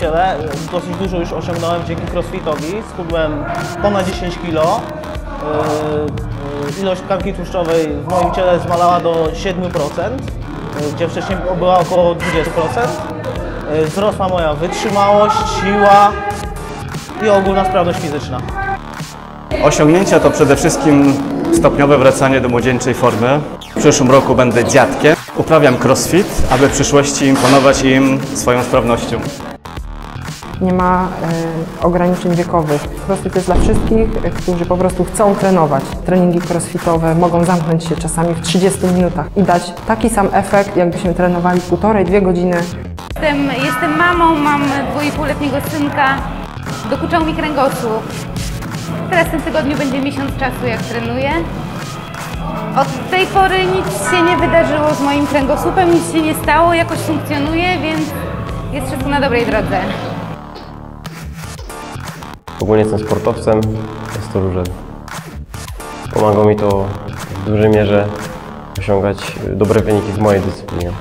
ciele. Dosyć dużo już osiągnąłem dzięki crossfitowi. Schudłem ponad 10 kg. Yy, Ilość tkanki tłuszczowej w moim ciele zmalała do 7%, yy, gdzie wcześniej była około 20%. Yy, Wzrosła moja wytrzymałość, siła i ogólna sprawność fizyczna. Osiągnięcia to przede wszystkim stopniowe wracanie do młodzieńczej formy. W przyszłym roku będę dziadkiem. Uprawiam crossfit, aby w przyszłości imponować im swoją sprawnością. Nie ma e, ograniczeń wiekowych. CrossFit jest dla wszystkich, e, którzy po prostu chcą trenować. Treningi crossfitowe mogą zamknąć się czasami w 30 minutach i dać taki sam efekt, jakbyśmy trenowali półtorej, dwie godziny Jestem, jestem mamą, mam dwuipółletniego synka. Dokuczał mi kręgosłup. Teraz w tym tygodniu będzie miesiąc czasu, jak trenuję. Od tej pory nic się nie wydarzyło z moim kręgosłupem, nic się nie stało, jakoś funkcjonuje, więc jest wszystko na dobrej drodze. Ogólnie jestem sportowcem, jest to, że pomaga mi to w dużej mierze osiągać dobre wyniki w mojej dyscyplinie.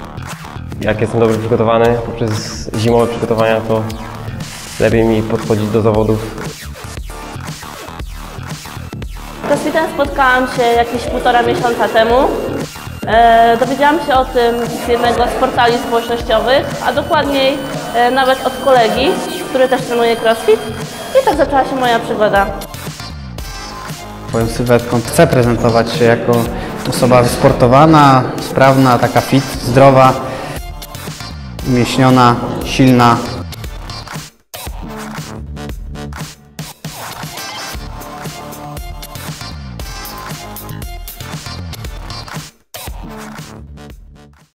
Jak jestem dobrze przygotowany poprzez zimowe przygotowania, to lepiej mi podchodzić do zawodów Z CrossFitem spotkałam się jakieś półtora miesiąca temu. E, dowiedziałam się o tym z jednego z portali społecznościowych, a dokładniej e, nawet od kolegi, który też trenuje CrossFit. I tak zaczęła się moja przygoda. Swoją sylwetką chcę prezentować się jako osoba wysportowana, sprawna, taka fit, zdrowa, umieśniona, silna,